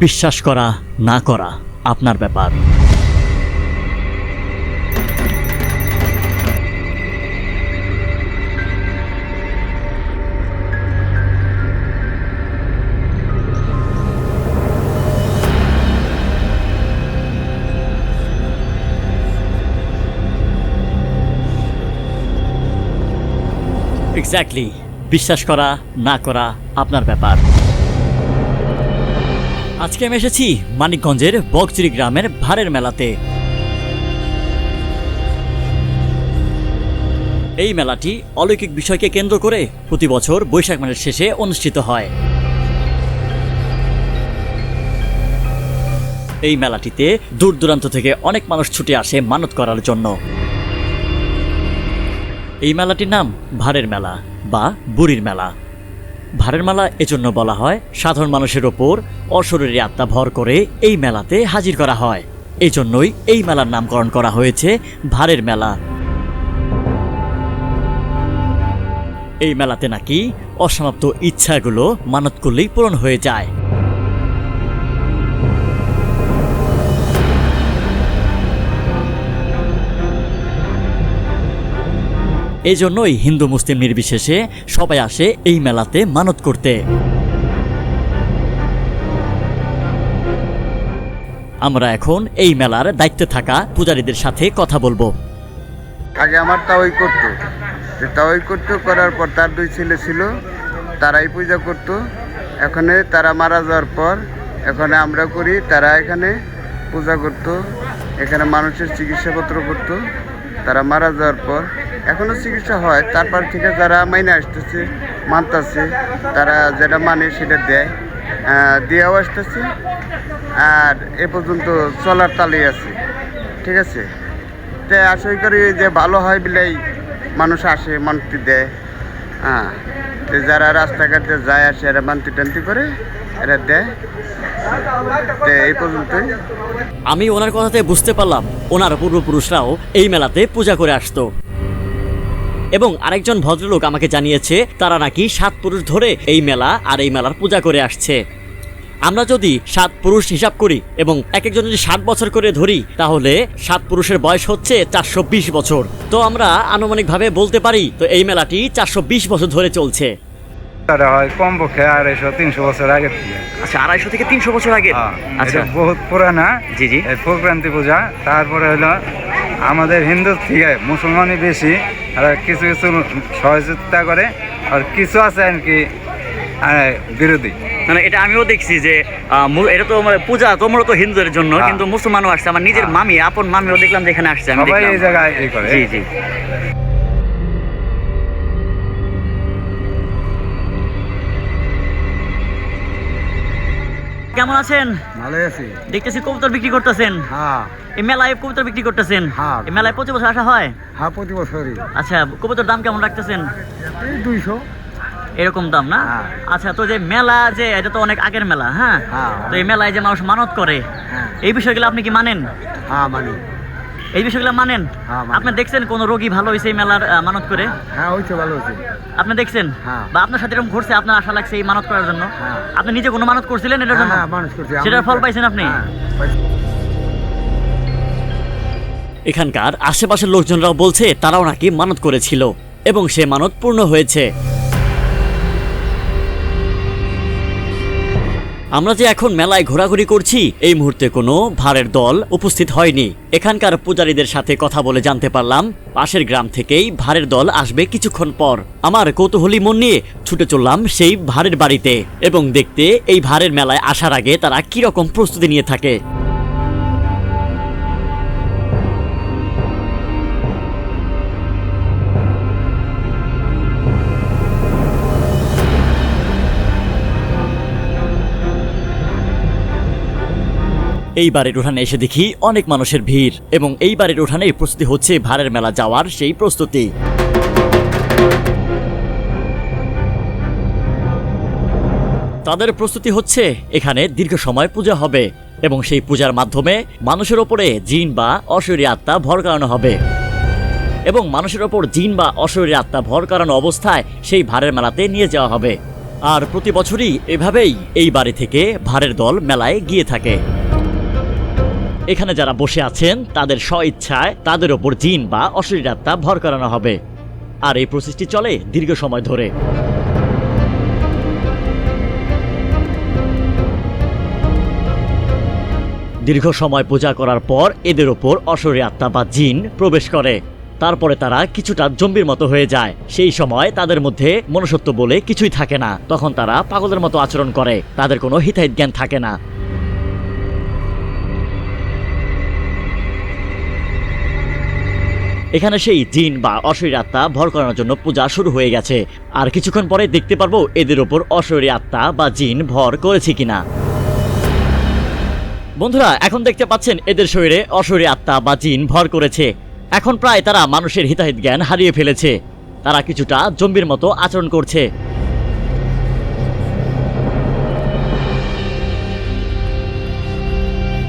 বিশ্বাস করা না করা আপনার ব্যাপার। এক্স্যাক্টলি বিশ্বাস করা না করা আপনার ব্যাপার। আজকে আমি এসেছি মানিকগঞ্জের বকচিরি গ্রামের ভারের মেলাতে। এই মেলাটি অলৌকিক বিষয়কে কেন্দ্র করে প্রতি বছর বৈশাখ মাসের শেষে অনুষ্ঠিত হয়। এই মেলাটিতে দূর দূরান্ত থেকে অনেক মানুষ ছুটে আসে মানত করার জন্য। এই মেলাটির নাম ভারের মেলা বা বুড়ির মেলা। ভারের মেলা এজন্য বলা হয়, সাধারণ মানুষের ওপর অশরীরী আত্মা ভর করে এই মেলাতে হাজির করা হয়। এই জন্যই এই মেলার নামকরণ করা হয়েছে ভারের মেলা। এই মেলাতে নাকি অসমাপ্ত ইচ্ছাগুলো মানত করলেই পূরণ হয়ে যায়। এই জন্যই হিন্দু মুসলিম নির্বিশেষে সবাই আসে এই মেলাতে মানত করতে। আমরা এখন এই মেলার দায়িত্বে থাকা পূজারীদের সাথে কথা বলব। আগে আমার তাওই করতো। তাওই করতো, করার পর তার দুই ছেলে ছিল, তারাই পূজা করতো। এখানে তারা মারা যাওয়ার পর, এখানে আমরা করি, তারা এখানে পূজা করতো। এখানে মানুষের চিকিৎসাপত্র করতো। তারা মারা যাওয়ার পর এখনও চিকিৎসা হয়। তারপর থেকে যারা মাইনে আসতেছে, মানতেছে, তারা যেটা মানে সেটা দেয়। দিয়েও আসতেছে। আর এ পর্যন্ত চলার তালে আছে। ঠিক আছে? তে আশা করি যে ভালো হয় বিলাই মানুষ আসে, মানতি দেয়। হ্যাঁ যারা রাস্তাঘাটে যায় আসে, এরা মানতি টান্তি করে, এরা দেয়। এই পর্যন্তই। আমি ওনার কথাতে বুঝতে পারলাম, ওনার পূর্বপুরুষরাও এই মেলাতে পূজা করে আসতো। এবং আরেকজন ভদ্রলোক আমাকে জানিয়েছে, তারা নাকি সাত পুরুষ ধরে এই মেলা আর এই মেলার পূজা করে আসছে। আমরা যদি সাত পুরুষ হিসাব করি এবং এক একজন যদি ষাট বছর করে ধরি, তাহলে সাত পুরুষের বয়স হচ্ছে চারশো বিশ বছর। তো আমরা আনুমানিকভাবে বলতে পারি, তো এই মেলাটি চারশো বিশ বছর ধরে চলছে। তারা হয় কম পক্ষে আড়াইশো তিনশো বছর আগে। থেকে আচ্ছা আড়াইশো থেকে তিনশো বছর আগে? হ্যাঁ, আচ্ছা। বহুত পুরানা। জি জি। প্রক্রান্তি পূজা তারপরে হলো আমাদের হিন্দু থেকে মুসলমানই বেশি আর কিছু কিছু সহযোগিতা করে আর কিছু আছে আর কি বিরোধী। মানে এটা আমিও দেখছি যে এটা তো মানে পূজা তো মূলত হিন্দুদের জন্য হ্যাঁ। কিন্তু মুসলমানও আসছে আমার নিজের হ্যাঁ। মামি আপন মামিও দেখলাম যে এখানে আসছে আমি এই জায়গায় এই করে। জি জি। কেমন আছেন? ভালো আছি। দেখতেছি কবুতর বিক্রি করতেছেন। হ্যাঁ। এই মেলায় কবুতর বিক্রি করতেছেন। হ্যাঁ। এই মেলায় প্রতি বছর আসা হয়? হ্যাঁ প্রতি বছরই। আচ্ছা কবুতর দাম কেমন রাখতেছেন? এই দুইশো। এরকম দাম না? হ্যাঁ। আচ্ছা তো যে মেলা যে এটা তো অনেক আগের মেলা হ্যাঁ? হ্যাঁ। তো এই মেলায় যে মানুষ মানত করে হ্যাঁ। এই বিষয়গুলো আপনি কি মানেন? হ্যাঁ মানি। এই বিষয়গুলো মানেন? হ্যাঁ, আপনি দেখছেন কোন রোগী ভালো হয়েছে এই মেলার মানত করে? হ্যাঁ হয়েছে ভালো হয়েছে আপনি দেখছেন? হ্যাঁ। বা আপনার সাথে এরকম ঘটছে আপনার আশা লাগছে এই মানত করার জন্য? হ্যাঁ। আপনি নিজে কোনো মানত করছিলেন এটার জন্য? হ্যাঁ সেটার ফল পাইছেন আপনি? হ্যাঁ, এখানকার আশেপাশের লোকজনরাও বলছে তারাও নাকি মানত করেছিল এবং সে মানত পূর্ণ হয়েছে। আমরা যে এখন মেলায় ঘোরাঘুরি করছি, এই মুহূর্তে কোনো ভাড়ের দল উপস্থিত হয়নি। এখানকার পূজারীদের সাথে কথা বলে জানতে পারলাম, পাশের গ্রাম থেকেই ভাড়ের দল আসবে কিছুক্ষণ পর। আমার কৌতূহলী মন নিয়ে ছুটে চললাম সেই ভাড়ের বাড়িতে এবং দেখতে এই ভাড়ের মেলায় আসার আগে তারা কীরকম প্রস্তুতি নিয়ে থাকে। এই বাড়ির উঠানে এসে দেখি অনেক মানুষের ভিড়, এবং এই বাড়ির উঠানে প্রস্তুতি হচ্ছে ভাড়ের মেলা যাওয়ার সেই প্রস্তুতি। তাদের প্রস্তুতি হচ্ছে, এখানে দীর্ঘ সময় পূজা হবে, এবং সেই পূজার মাধ্যমে মানুষের ওপরে জিন বা অশরীরী আত্মা ভর করানো হবে। এবং মানুষের ওপর জিন বা অশরীরী আত্মা ভর করানো অবস্থায় সেই ভাড়ের মেলাতে নিয়ে যাওয়া হবে। আর প্রতি বছরই এভাবেই এই বাড়ি থেকে ভারের দল মেলায় গিয়ে থাকে। এখানে যারা বসে আছেন, তাদের স্ব ইচ্ছায় তাদের ওপর জিন বা অশরীর আত্মা ভর করানো হবে। আর এই প্রসেসটি চলে দীর্ঘ সময় ধরে। দীর্ঘ সময় পূজা করার পর এদের ওপর অশরীর আত্মা বা জিন প্রবেশ করে। তারপরে তারা কিছুটা জম্বির মতো হয়ে যায়। সেই সময় তাদের মধ্যে মনুষ্যত্ব বলে কিছুই থাকে না। তখন তারা পাগলের মতো আচরণ করে। তাদের কোনো হিতাহিত জ্ঞান থাকে না। এখানে সেই জিন বা অশরীর আত্মা ভর করানোর জন্য পূজা শুরু হয়ে গেছে। আর কিছুক্ষণ পরে দেখতে পারব এদের ওপর অশরীর আত্মা বা জিন ভর করেছে কিনা। বন্ধুরা, এখন দেখতে পাচ্ছেন এদের শরীরে অশরী আত্মা বা জিন ভর করেছে। এখন প্রায় তারা মানুষের হিতাহিত জ্ঞান হারিয়ে ফেলেছে। তারা কিছুটা জম্বির মতো আচরণ করছে।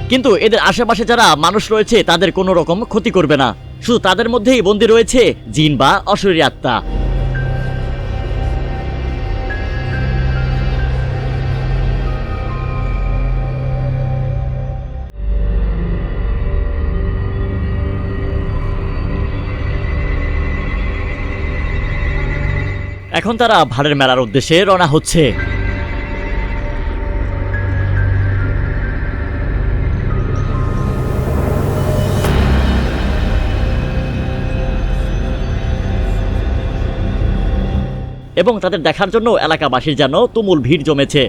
কিন্তু এদের আশেপাশে যারা মানুষ রয়েছে, তাদের কোনো রকম ক্ষতি করবে না। শুধু তাদের মধ্যেই বন্দী রয়েছে জিন বা অশরীরী আত্মা। এখন তারা ভাড়ের মেলার উদ্দেশ্যে রওনা হচ্ছে। এবং তাদের দেখার জন্য এলাকাবাসীর যেন তুমুল ভিড় জমেছে।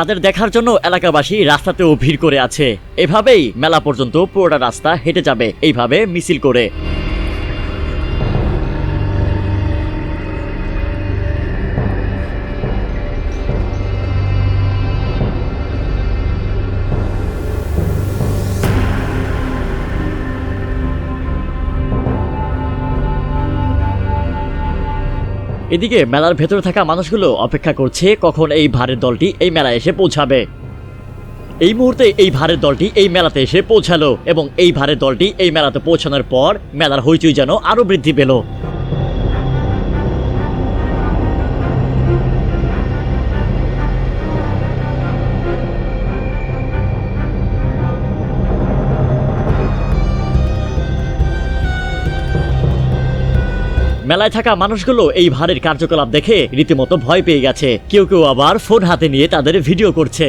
তাদের দেখার জন্য এলাকাবাসী রাস্তাতেও ভিড় করে আছে। এভাবেই মেলা পর্যন্ত পুরোটা রাস্তা হেঁটে যাবে। এইভাবে মিছিল করে। এদিকে মেলার ভেতরে থাকা মানুষগুলো অপেক্ষা করছে কখন এই ভারের দলটি এই মেলায় এসে পৌঁছাবে। এই মুহূর্তে এই ভারের দলটি এই মেলাতে এসে পৌঁছালো এবং এই ভারের দলটি এই মেলাতে পৌঁছানোর পর মেলার হইচই যেন আরও বৃদ্ধি পেল। মেলায় থাকা মানুষগুলো এই ভারের কার্যকলাপ দেখে রীতিমতো ভয় পেয়ে গেছে। কেউ কেউ আবার ফোন হাতে নিয়ে তাদের ভিডিও করছে।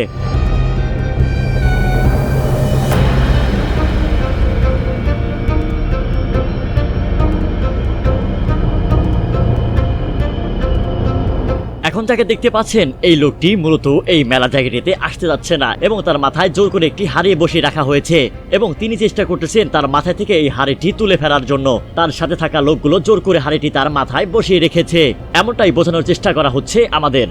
এখন তাকে দেখতে পাচ্ছেন, এই লোকটি মূলত এই মেলা জায়গাটিতে আসতে যাচ্ছে না এবং তার মাথায় জোর করে একটি হাড়ি বসিয়ে রাখা হয়েছে এবং তিনি চেষ্টা করতেছেন তার মাথায় থেকে এই হাড়িটি তুলে ফেলার জন্য। তার সাথে থাকা লোকগুলো জোর করে হাড়িটি তার মাথায় বসিয়ে রেখেছে। এমনটাই বোঝানোর চেষ্টা করা হচ্ছে আমাদের।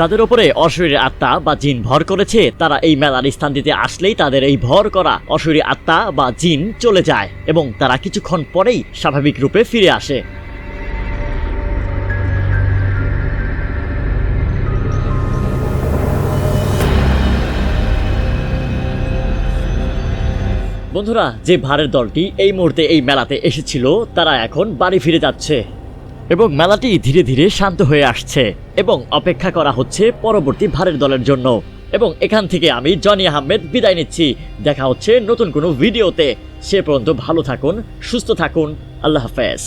যাদের উপরে অশরীর আত্মা বা জিন ভর করেছে, তারা এই মেলার স্থান দিতে আসলেই তাদের এই ভর করা অশরীর আত্মা বা জিন চলে যায় এবং তারা কিছুক্ষণ পরেই স্বাভাবিক রূপে ফিরে আসে। বন্ধুরা, যে ভারের দলটি এই মুহূর্তে এই মেলাতে এসেছিল, তারা এখন বাড়ি ফিরে যাচ্ছে। এবং মেলাটি ধীরে ধীরে শান্ত হয়ে আসছে এবং অপেক্ষা করা হচ্ছে পরবর্তী ভারের দলের জন্য। এবং এখান থেকে আমি জনি আহমেদ বিদায় নিচ্ছি। দেখা হচ্ছে নতুন কোনো ভিডিওতে। সে পর্যন্ত ভালো থাকুন, সুস্থ থাকুন। আল্লাহ হাফেজ।